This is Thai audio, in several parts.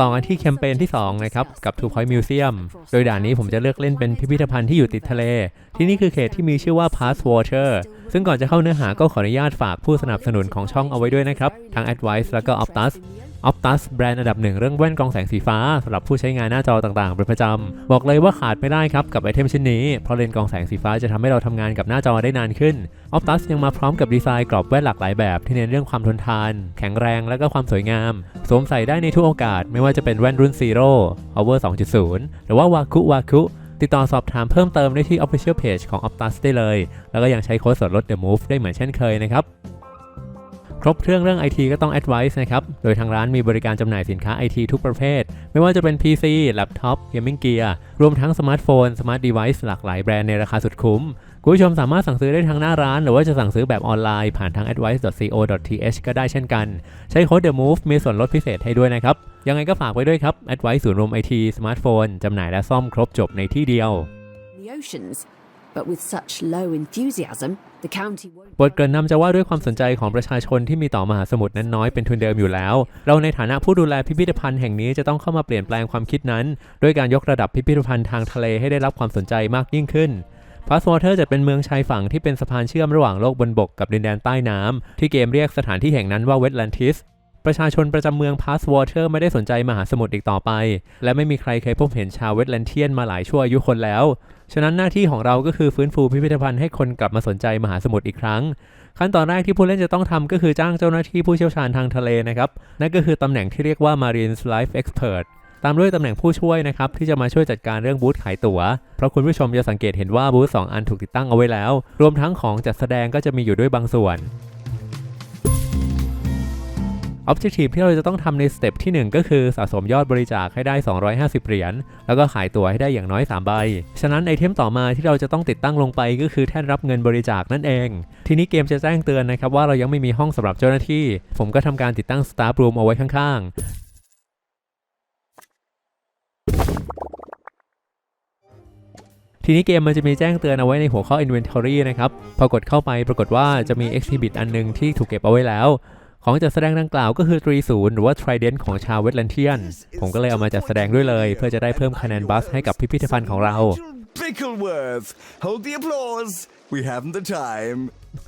ต่อกันที่แคมเปญที่2นะครับกับ Two Point Museum โดยด่านนี้ผมจะเลือกเล่นเป็นพิพิธภัณฑ์ที่อยู่ติดทะเล ที่นี่คือเขตที่มีชื่อว่า Pass Water ซึ่งก่อนจะเข้าเนื้อหาก็ขออนุญาตฝากผู้สนับสนุนของช่องเอาไว้ด้วยนะครับ ทั้ง Advice แล้วก็ Optus Optus แบรนด์อันดับหนึ่งเรื่องแว่นกรองแสงสีฟ้าสำหรับผู้ใช้งานหน้าจอต่างๆเป็นประจำ บอกเลยว่าขาดไม่ได้ครับกับไอเทมชิ้นนี้ เพราะเลนส์กรองแสงสีฟ้าจะทำให้เราทำงานกับหน้าจอได้นานขึ้น Optus ยังมาพร้อมกับดีไซน์กรอบแว่นหลากหลายแบบ ที่เน้นเรื่องความทนทาน แข็งแรงและก็ความสวยงาม สวมใส่ได้ในทุกโอกาส ไม่ว่าจะเป็นแว่นรุ่น Zero Power 2.0 หรือว่า Waku Waku ติดต่อสอบถามเพิ่มเติมได้ที่ Official Page ของ Optus ได้เลย แล้วก็ยังใช้โค้ดส่วนลด The Move ได้เหมือนเช่นเคยนะครับครบเครื่องเรื่อง IT ก็ต้อง Advice นะครับ โดยทางร้านมีบริการจำหน่ายสินค้า IT ทุกประเภท ไม่ว่าจะเป็น PC แล็ปท็อป Gaming Gear รวมทั้งสมาร์ทโฟน สมาร์ทเดเวิ์หลากหลายแบรนด์ในราคาสุดคุ้ม คุณผู้ชมสามารถสั่งซื้อได้ทางหน้าร้าน หรือว่าจะสั่งซื้อแบบออนไลน์ผ่านทาง advice.co.th ก็ได้เช่นกัน ใช้โค้ด The Move มีส่วนลดพิเศษให้ด้วยนะครับ ยังไงก็ฝากไว้ด้วยครับ Advice ศูนย์รวม IT สมาร์ทโฟนจำหน่ายและซ่อมครบจบในที่เดียว the oceans. But with such low enthusiasm, the county won't. บทเกริ่นนำจะว่าด้วยความสนใจของประชาชนที่มีต่อมหาสมุทรนั้นน้อยเป็นทุนเดิมอยู่แล้ว เราในฐานะผู้ดูแลพิพิธภัณฑ์แห่งนี้จะต้องเข้ามาเปลี่ยนแปลงความคิดนั้น ด้วยการยกระดับพิพิธภัณฑ์ทางทะเลให้ได้รับความสนใจมากยิ่งขึ้น พาสวอเตอร์จะเป็นเมืองชายฝั่งที่เป็นสะพานเชื่อมระหว่างโลกบนบกกับดินแดนใต้น้ำที่เกมเรียกสถานที่แห่งนั้นว่าเวทแลนติสประชาชนประจำเมืองพาสวอเตอร์ไม่ได้สนใจมหาสมุทรอีกต่อไป และไม่มีใครเคยพบเห็นชาวเวทแลนเทียนมาหลายชั่วอายุคนแล้ว ฉะนั้นหน้าที่ของเราก็คือฟื้นฟูพิพิธภัณฑ์ให้คนกลับมาสนใจมหาสมุทรอีกครั้ง ขั้นตอนแรกที่ผู้เล่นจะต้องทำก็คือจ้างเจ้าหน้าที่ผู้เชี่ยวชาญทางทะเลนะครับ นั่นก็คือตำแหน่งที่เรียกว่า Marine Life Expert ตามด้วยตำแหน่งผู้ช่วยนะครับที่จะมาช่วยจัดการเรื่องบูธขายตั๋ว เพราะคุณผู้ชมจะสังเกตเห็นว่าบูธ2อันถูกติดตั้งเอาไว้แล้ว รวมทั้งของจัดแสดงก็จะมีอยู่ด้วยบางส่วน Objective ที่เราจะต้องทำในสเต็ปที่ 1 ก็คือสะสมยอดบริจาคให้ได้ 250 เหรียญ แล้วก็ขายตั๋วให้ได้อย่างน้อย 3 ใบ ฉะนั้นไอเทมต่อมาที่เราจะต้องติดตั้งลงไปก็คือแท่นรับเงินบริจาคนั่นเอง ทีนี้เกมจะแจ้งเตือนนะครับว่าเรายังไม่มีห้องสำหรับเจ้าหน้าที่ ผมก็ทำการติดตั้ง Staff Room เอาไว้ข้างๆ ทีนี้เกมมันจะมีแจ้งเตือนเอาไว้ในหัวข้อ Inventory นะครับ พอกดเข้าไปปรากฏว่าจะมี Exhibit อันหนึงที่ถูกเก็บเอาไว้แล้ว ของจัดแสดงดังกล่าวก็คือ30หรือว่า Trident ของชาวเวสแลนเทียน ผมก็เลยเอามาจัดแสดงด้วยเลย เพื่อจะได้เพิ่มคะแนนบัสให้กับพิพิธภัณฑ์ของเรา Bickleworth, hold the applause. We haven't the time.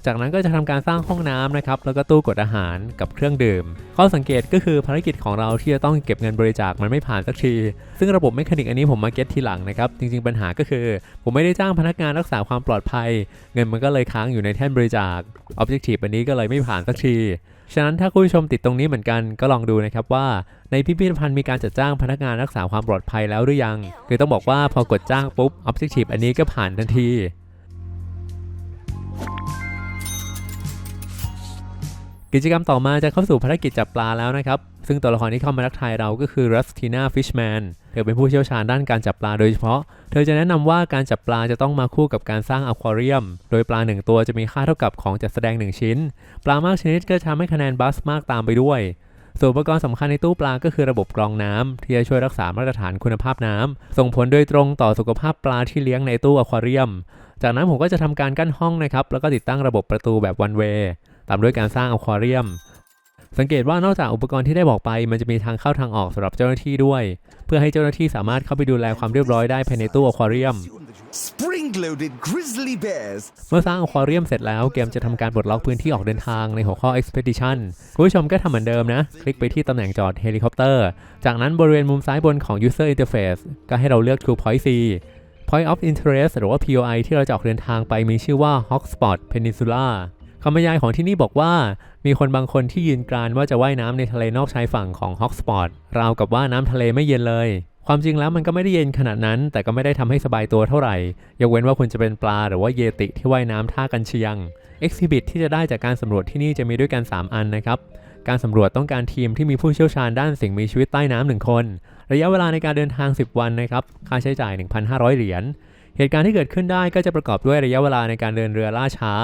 จากนั้นก็จะทำการสร้างห้องน้ำนะครับแล้วก็ตู้กดอาหารกับเครื่องดื่ม ข้อสังเกตก็คือภารกิจของเราที่จะต้องเก็บเงินบริจาคมันไม่ผ่านสักที ซึ่งระบบเมคานิกอันนี้ผมมาเก็ตทีหลังนะครับ จริง ๆปัญหาก็คือ ผมไม่ได้จ้างพนักงานรักษาความปลอดภัย เงินมันก็เลยค้างอยู่ในแท่นบริจาค Objective อันนี้ก็เลยไม่ผ่านสักทีฉะนั้นถ้าคุณผู้ชมติดตรงนี้เหมือนกันก็ลองดูนะครับว่าในพิพิธภัณฑ์มีการจัดจ้างพนักงานรักษาความปลอดภัยแล้วหรือยัง คือต้องบอกว่าพอกดจ้างปุ๊บ Objective อันนี้ก็ผ่านทันที กิจกรรมต่อมาจะเข้าสู่ภารกิจจับปลาแล้วนะครับ ซึ่งตัวละครที่เข้ามาทักทายเราก็คือรัสตินาฟิชแมนเธอเป็นผู้เชี่ยวชาญด้านการจับปลาโดยเฉพาะ เธอจะแนะนำว่าการจับปลาจะต้องมาคู่กับการสร้างอควาเรียม โดยปลาหนึ่งตัวจะมีค่าเท่ากับของจัดแสดง 1 ชิ้น ปลามากชนิดก็จะทำให้คะแนนบัสมากตามไปด้วยส่วนอุปกรณ์สำคัญในตู้ปลาก็คือระบบกรองน้ำที่จะช่วยรักษามาตรฐานคุณภาพน้ำส่งผลโดยตรงต่อสุขภาพปลาที่เลี้ยงในตู้อควาเรียม จากนั้นผมก็จะทำการกั้นห้องนะครับแล้วก็ติดตั้งระบบประตูแบบ one way ตามด้วยการสร้างอควาเรียม สังเกตว่านอกจากอุปกรณ์ที่ได้บอกไป มันจะมีทางเข้าทางออกสำหรับเจ้าหน้าที่ด้วย เพื่อให้เจ้าหน้าที่สามารถเข้าไปดูแลความเรียบร้อยได้ภายในตู้อควาเรียม Spring-loaded grizzly bears. เมื่อสร้างอควาเรียมเสร็จแล้วเกมจะทำการปลดล็อกพื้นที่ออกเดินทางในหัวข้อ Expedition คุณผู้ชมก็ทำเหมือนเดิมนะ คลิกไปที่ตำแหน่งจอดเฮลิคอปเตอร์ จากนั้นบริเวณมุมซ้ายบนของ User Interface ก็ให้เราเลือก True Point C Point of Interest หรือว่า POI ที่เราจะออกเดินทางไปมีชื่อว่า Hotspot Peninsula คำบรรยายของที่นี่บอกว่า มีคนบางคนที่ยืนกรานว่าจะว่ายน้ำในทะเลนอกชายฝั่งของ Hotspot ราวกับว่าน้ำทะเลไม่เย็นเลยความจริงแล้วมันก็ไม่ได้เย็นขนาดนั้น แต่ก็ไม่ได้ทำให้สบายตัวเท่าไหร่ ยกเว้นว่าคุณจะเป็นปลาหรือว่าเยติที่ว่ายน้ำท่ากันเชียง Exhibit ที่จะได้จากการสำรวจที่นี่จะมีด้วยกัน 3 อันนะครับ การสำรวจต้องการทีมที่มีผู้เชี่ยวชาญด้านสิ่งมีชีวิตใต้น้ำหนึ่งคน ระยะเวลาในการเดินทาง 10 วันนะครับ ค่าใช้จ่าย 1,500 เหรียญ เหตุการณ์ที่เกิดขึ้นได้ก็จะประกอบด้วยระยะเวลาในการเดินเรือล่าช้า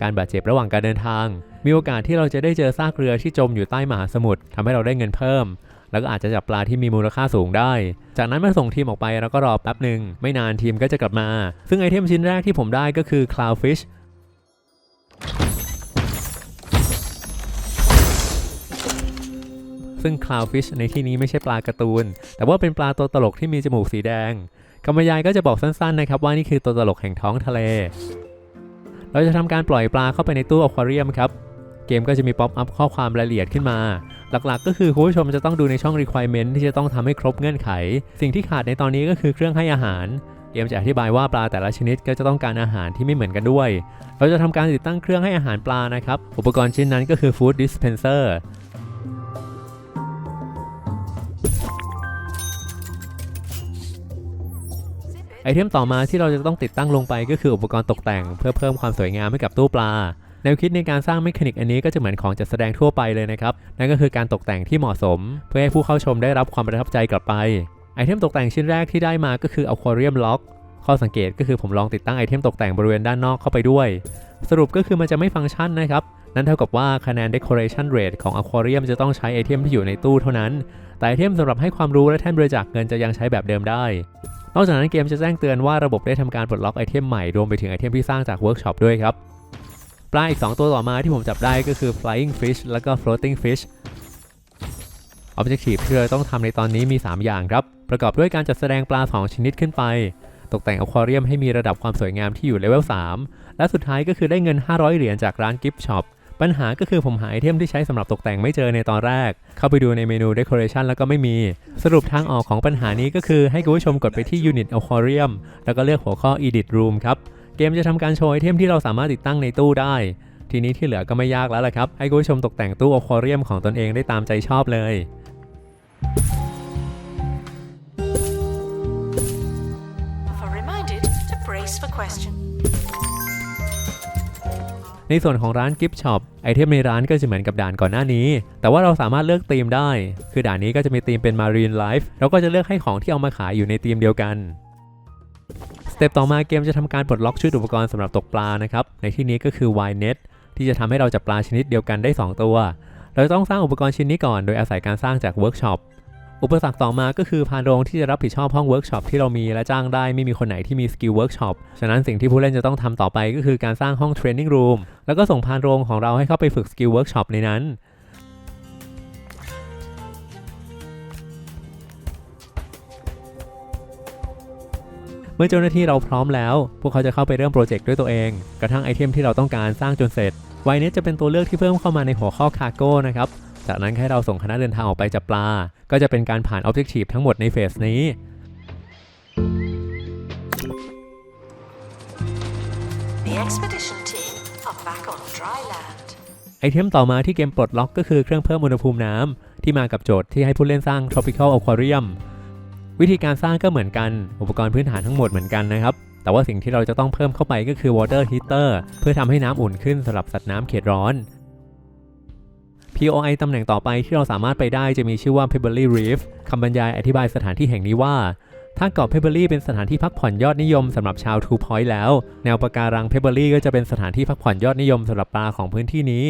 การบาดเจ็บระหว่างการเดินทาง มีโอกาสที่เราจะได้เจอซากเรือที่จมอยู่ใต้มหาสมุทรทำให้เราได้เงินเพิ่ม แล้วก็อาจจะจับปลาที่มีมูลค่าสูงได้ จากนั้นมื่อส่งทีมออกไปแล้วก็รอแป๊บหนึ่งไม่นานทีมก็จะกลับมา ซึ่งไอเทมชิ้นแรกที่ผมได้ก็คือ cloudfish ซึ่ง clownfish ในที่นี้ไม่ใช่ปลาการ์ตูน แต่ว่าเป็นปลาตัวตลกที่มีจมูกสีแดงคำบรรยายก็จะบอกสั้นๆนะครับว่านี่คือตัวตลกแห่งท้องทะเล เราจะทำการปล่อยปลาเข้าไปในตู้อควาเรียมครับเกมก็จะมีป๊อปอัพข้อความรายละเอียดขึ้นมา หลักๆ ก็คือคุณผู้ชมจะต้องดูในช่อง requirement ที่จะต้องทำให้ครบเงื่อนไข สิ่งที่ขาดในตอนนี้ก็คือเครื่องให้อาหาร เกมจะอธิบายว่าปลาแต่ละชนิดก็จะต้องการอาหารที่ไม่เหมือนกันด้วย เราจะทำการติดตั้งเครื่องให้อาหารปลานะครับ อุปกรณ์ชิ้นนั้นก็คือ food dispenser ไอเทมต่อมาที่เราจะต้องติดตั้งลงไปก็คืออุปกรณ์ตกแต่ง เพื่อเพิ่มความสวยงามให้กับตู้ปลาแนวคิดในการสร้างเมคานิกอันนี้ก็จะเหมือนของจัดแสดงทั่วไปเลยนะครับ นั่นก็คือการตกแต่งที่เหมาะสม เพื่อให้ผู้เข้าชมได้รับความประทับใจกลับไป ไอเทมตกแต่งชิ้นแรกที่ได้มาก็คือ Aquarium Lock ข้อสังเกตก็คือผมลองติดตั้งไอเทมตกแต่งบริเวณด้านนอกเข้าไปด้วย สรุปก็คือมันจะไม่ฟังก์ชันนะครับ นั่นเท่ากับว่าคะแนน Decoration Rate ของ Aquarium จะต้องใช้ไอเทมที่อยู่ในตู้เท่านั้น แต่ไอเทมสำหรับให้ความรู้และแท่นบริจาคเงินจะยังใช้แบบเดิมได้ นอกจากนั้นเกมจะแจ้งเตือนว่าระบบได้ทำการปลดล็อกไอเทมใหม่รวมไปถึงไอเทมที่สร้างจากเวิร์กช็อปด้วยครับปลาอีก 2 ตัวต่อมาที่ผมจับได้ก็คือ flying fish แล้วก็ floating fish Objective ที่เราต้องทำในตอนนี้มี 3 อย่างครับ ประกอบด้วยการจัดแสดงปลา 2 ชนิดขึ้นไป ตกแต่งอควาเรียมให้มีระดับความสวยงามที่อยู่เลเวล 3 และสุดท้ายก็คือได้เงิน 500 เหรียญจากร้าน Gift Shop ปั ปัญหาก็คือผมหาไอเทมที่ใช้สำหรับตกแต่งไม่เจอในตอนแรก เข้าไปดูในเมนู Decoration แล้วก็ไม่มี สรุปทางออกของปัญหานี้ก็คือให้คุณผู้ชมกดไปที่ Unit Aquarium แล้วก็เลือกหัวข้อ Edit Room ครับ เกมจะทำการโชว์ไอเทมที่เราสามารถติดตั้งในตู้ได้ ทีนี้ที่เหลือก็ไม่ยากแล้วล่ะครับ ให้คุณผู้ชมตกแต่งตู้อควาเรียมของตนเองได้ตามใจชอบเลย ในส่วนของร้าน Gift Shop ไอเทมในร้านก็จะเหมือนกับด่านก่อนหน้านี้ แต่ว่าเราสามารถเลือกธีมได้ คือด่านนี้ก็จะมีธีมเป็น Marine Life เราก็จะเลือกให้ของที่เอามาขายอยู่ในธีมเดียวกันสเต็ปต่อมาเกมจะทำการปลดล็อกชุดอุปกรณ์สำหรับตกปลานะครับในที่นี้ก็คือ Y Net ที่จะทำให้เราจับปลาชนิดเดียวกันได้ 2 ตัว เราจะต้องสร้างอุปกรณ์ชิ้นนี้ก่อนโดยอาศัยการสร้างจากเวิร์กช็อป อุปสรรคต่อมาก็คือพานโรงที่จะรับผิดชอบห้องเวิร์กช็อปที่เรามีและจ้างได้ไม่มีคนไหนที่มีสกิลเวิร์กช็อป ฉะนั้นสิ่งที่ผู้เล่นจะต้องทำต่อไปก็คือการสร้างห้องเทรนนิ่งรูมแล้วก็ส่งพานโรงของเราให้เข้าไปฝึกสกิลเวิร์กช็อปในนั้นเมื่อเจ้าหน้าที่เราพร้อมแล้ว พวกเขาจะเข้าไปเริ่มโปรเจกต์ด้วยตัวเอง กระทั่งไอเทมที่เราต้องการสร้างจนเสร็จ ไวเน็ตจะเป็นตัวเลือกที่เพิ่มเข้ามาในหัวข้อคาร์โก้นะครับ จากนั้นให้เราส่งคณะเดินทางออกไปจับปลา ก็จะเป็นการผ่านออบเจกตีฟทั้งหมดในเฟสนี้ The expedition team are back on dry land. ไอเทมต่อมาที่เกมปลดล็อกก็คือเครื่องเพิ่มอุณหภูมิน้ำที่มากับโจทย์ที่ให้ผู้เล่นสร้าง tropical aquarium วิธีการสร้างก็เหมือนกัน อุปกรณ์พื้นฐานทั้งหมดเหมือนกันนะครับ แต่ว่าสิ่งที่เราจะต้องเพิ่มเข้าไปก็คือ water heater เพื่อทำให้น้ำอุ่นขึ้นสำหรับสัตว์น้ำเขตร้อน POI ตำแหน่งต่อไปที่เราสามารถไปได้จะมีชื่อว่า Pebbly Reef คำบรรยายอธิบายสถานที่แห่งนี้ว่าถ้าเกาะเพเบอรี่เป็นสถานที่พักผ่อนยอดนิยมสำหรับชาวทูพอยต์แล้ว แนวปะการังเพเบอรี่ก็จะเป็นสถานที่พักผ่อนยอดนิยมสำหรับปลาของพื้นที่นี้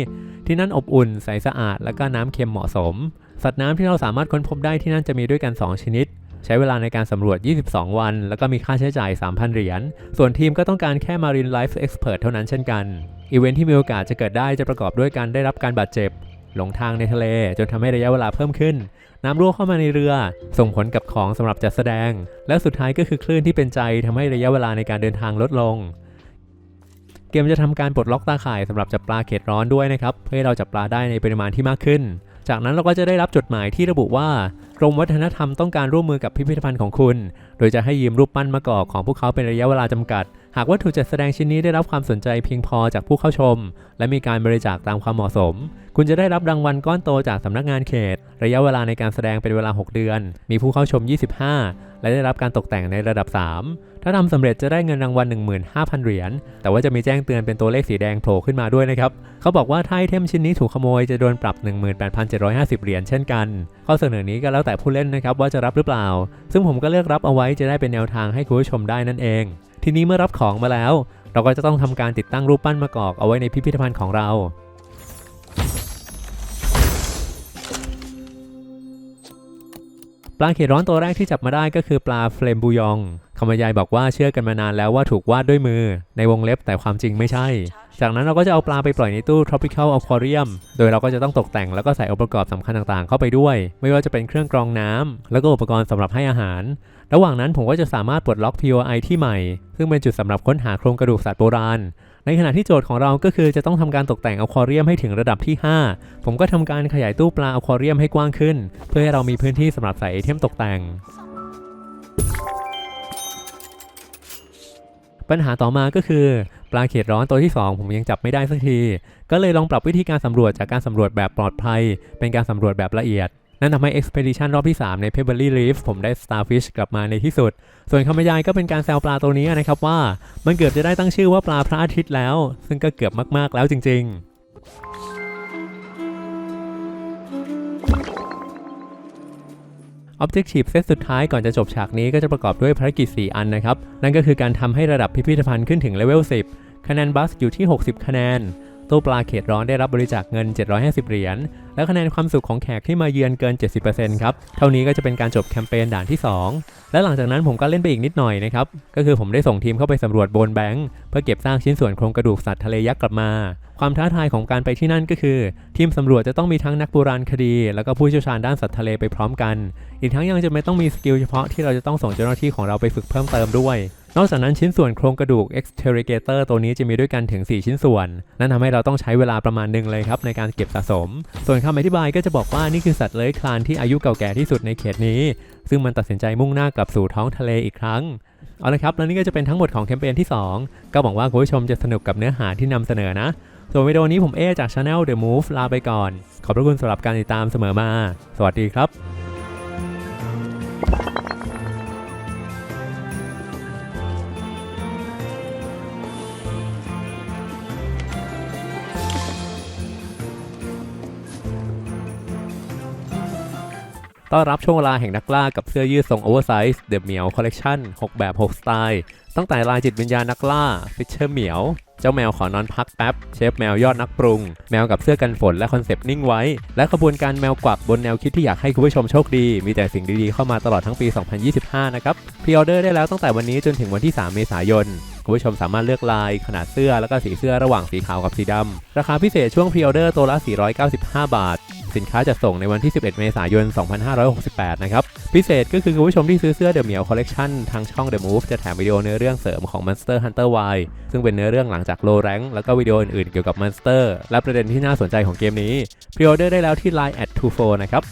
ที่นั่นอบอุ่นใสสะอาด และก็น้ำเค็มเหมาะสม สัตว์น้ำที่เราสามารถค้นพบได้ที่นั่นจะมีด้วยกัน 2 ชนิด ใช้เวลาในการสำรวจ 22 วัน แล้วก็มีค่าใช้จ่าย 3,000 เหรียญ ส่วนทีมก็ต้องการแค่ Marine Life Expert เท่านั้นเช่นกันอีเวนท์ที่มีโอกาสจะเกิดได้จะประกอบด้วยการได้รับการบาดเจ็บ หลงทางในทะเล จนทำให้ระยะเวลาเพิ่มขึ้น น้ำรั่วเข้ามาในเรือ ส่งผลกับของสำหรับจัดแสดง และสุดท้ายก็คือคลื่นที่เป็นใจทำให้ระยะเวลาในการเดินทางลดลง เกมจะทำการปลดล็อกตาข่ายสำหรับจับปลาเขตร้อนด้วยนะครับเพื่อให้เราจับปลาได้ในปริมาณที่มากขึ้น จากนั้นเราก็จะได้รับจดหมายที่ระบุว่ากรมวัฒนธรรมต้องการร่วมมือกับพิพิธภัณฑ์ของคุณ โดยจะให้ยืมรูปปั้นมะกอกของพวกเขาเป็นระยะเวลาจำกัด หากวัตถุจัดแสดงชิ้นนี้ได้รับความสนใจเพียงพอจากผู้เข้าชม และมีการบริจาคตามความเหมาะสม คุณจะได้รับรางวัลก้อนโตจากสำนักงานเขต ระยะเวลาในการแสดงเป็นเวลา 6 เดือน มีผู้เข้าชม 25 และได้รับการตกแต่งในระดับ 3 ถ้าทำสำเร็จจะได้เงินรางวัล 15,000 เหรียญ แต่ว่าจะมีแจ้งเตือนเป็นตัวเลขสีแดงโผล่ขึ้นมาด้วยนะครับ เขาบอกว่าถ้าไอเทมชิ้นนี้ถูกขโมยจะโดนปรับ 18,750 เหรียญเช่นกัน ข้อเสนอนี้ก็แล้วแต่ผู้เล่นนะครับว่าจะรับหรือเปล่า ซึ่งผมก็เลือกรับเอาไว้จะได้เป็นแนวทางให้คุณผู้ชมได้นั่นเอง ทีนี้เมื่อรับของมาแล้ว เราก็จะต้องทำการติดตั้งรูปปั้นมะกอกเอาไว้ในพิพิธภัณฑ์ของเรา ปลาเขตร้อนตัวแรกที่จับมาได้ก็คือปลาเฟลมบูยองคำบรรยายบอกว่าเชื่อกันมานานแล้วว่าถูกวาดด้วยมือ ในวงเล็บแต่ความจริงไม่ใช่ จากนั้นเราก็จะเอาปลาไปปล่อยในตู้ tropical aquarium โดยเราก็จะต้องตกแต่งแล้วก็ใส่องค์ประกอบสำคัญต่างๆ เข้าไปด้วย ไม่ว่าจะเป็นเครื่องกรองน้ำแล้วก็อุปกรณ์สำหรับให้อาหาร ระหว่างนั้นผมก็จะสามารถปลดล็อก POI ที่ใหม่ ซึ่งเป็นจุดสำหรับค้นหาโครงกระดูกสัตว์โบราณ ในขณะที่โจทย์ของเราก็คือจะต้องทำการตกแต่งอควาเรียมให้ถึงระดับที่ 5 ผมก็ทำการขยายตู้ปลาอควาเรียมให้กว้างขึ้น เพื่อให้เรามีพื้นที่สำหรับใส่ไอเทมตกแต่งปัญหาต่อมาก็คือ ปลาเขตร้อนตัวที่ 2 ผมยังจับไม่ได้สักที ก็เลยลองปรับวิธีการสำรวจจากการสำรวจแบบปลอดภัย เป็นการสำรวจแบบละเอียด นั่นทำให้ Expedition รอบที่ 3 ใน Pebbley Reef ผมได้ Starfish กลับมาในที่สุด ส่วนคำบรรยายก็เป็นการแซวปลาตัวนี้นะครับว่า มันเกือบจะได้ตั้งชื่อว่าปลาพระอาทิตย์แล้ว ซึ่งก็เกือบมากๆแล้วจริงๆ Objective เซตสุดท้ายก่อนจะจบฉากนี้ก็จะประกอบด้วยภารกิจ 4 อันนะครับ นั่นก็คือการทำให้ระดับพิพิธภัณฑ์ขึ้นถึงเลเวล 10 คะแนนบัสอยู่ที่ 60 คะแนน ตู้ปลาเขตร้อนได้รับบริจาคเงิน 750 เหรียญ และคะแนนความสุขของแขกที่มาเยือนเกิน 70%ครับ เท่านี้ก็จะเป็นการจบแคมเปญด่านที่ 2 และหลังจากนั้นผมก็เล่นไปอีกนิดหน่อยนะครับ ก็คือผมได้ส่งทีมเข้าไปสำรวจโบนแบงค์เพื่อเก็บซากชิ้นส่วนโครงกระดูกสัตว์ทะเลยักษ์กลับมา ความท้าทายของการไปที่นั่นก็คือ ทีมสำรวจจะต้องมีทั้งนักโบราณคดี แล้วก็ผู้เชี่ยวชาญด้านสัตว์ทะเลไปพร้อมกัน อีกทั้งยังจะไม่ต้องมีสกิลเฉพาะที่เราจะต้องส่งเจ้าหน้าที่ของเราไปฝึกเพิ่มเติมด้วยนอกจากนั้นชิ้นส่วนโครงกระดูก exterrogator ตัวนี้จะมีด้วยกันถึง 4 ชิ้นส่วน นั่นทำให้เราต้องใช้เวลาประมาณหนึ่งเลยครับในการเก็บสะสม ส่วนคำอธิบายก็จะบอกว่านี่คือสัตว์เลื้อยคลานที่อายุเก่าแก่ที่สุดในเขตนี้ ซึ่งมันตัดสินใจมุ่งหน้ากลับสู่ท้องทะเลอีกครั้ง เอาละครับ แล้วนี่ก็จะเป็นทั้งหมดของแคมเปญที่ 2 ก็หวังว่าคุณผู้ชมจะสนุกกับเนื้อหาที่นำเสนอนะ ส่วนวิดีโอนี้ผมเอจาก Channel The Move ลาไปก่อน ขอบพระคุณสำหรับการติดตามเสมอมา สวัสดีครับ ต้อนรับช่วงเวลาแห่งนักล่ากับเสื้อยืดทรงโอเวอร์ไซส์เดอะเหมียวคอลเลกชัน6 แบบ 6 สไตล์ ตั้งแต่ลายจิตวิญญาณนักล่าฟิชเชอร์เหมียว เจ้าแมวขอนอนพักแป๊บ เชฟแมวยอดนักปรุง แมวกับเสื้อกันฝนและคอนเซปต์นิ่งไว้ และขบวนการแมวกวักบนแนวคิดที่อยากให้คุณผู้ชมโชคดี มีแต่สิ่งดีๆเข้ามาตลอดทั้งปี 2025 นะครับพรีออเดอร์ได้แล้วตั้งแต่วันนี้จนถึงวันที่ 3 เมษายนคุณผู้ชมสามารถเลือกลายขนาดเสื้อแล้วก็สีเสื้อระหว่างสีขาวกับสีดำราคาพิเศษช่วงพรีออเดอร์ตัวละ 495 บาท สินค้าจะส่งในวันที่ 11 เมษายน 2568 นะครับ พิเศษก็คือคุณผู้ชมที่ซื้อเสื้อเดอะเหมียวคอลเลกชันทางช่อง The Move จะแถมวิดีโอเนื้อเรื่องเสริมของ Monster Hunter Y ซึ่งเป็นเนื้อเรื่องหลังจากโลแรงแล้วก็วิดีโออื่นๆเกี่ยวกับ Monster และประเด็นที่น่าสนใจของเกมนี้พรีออเดอร์ได้แล้วที่ Line at 24นะครับ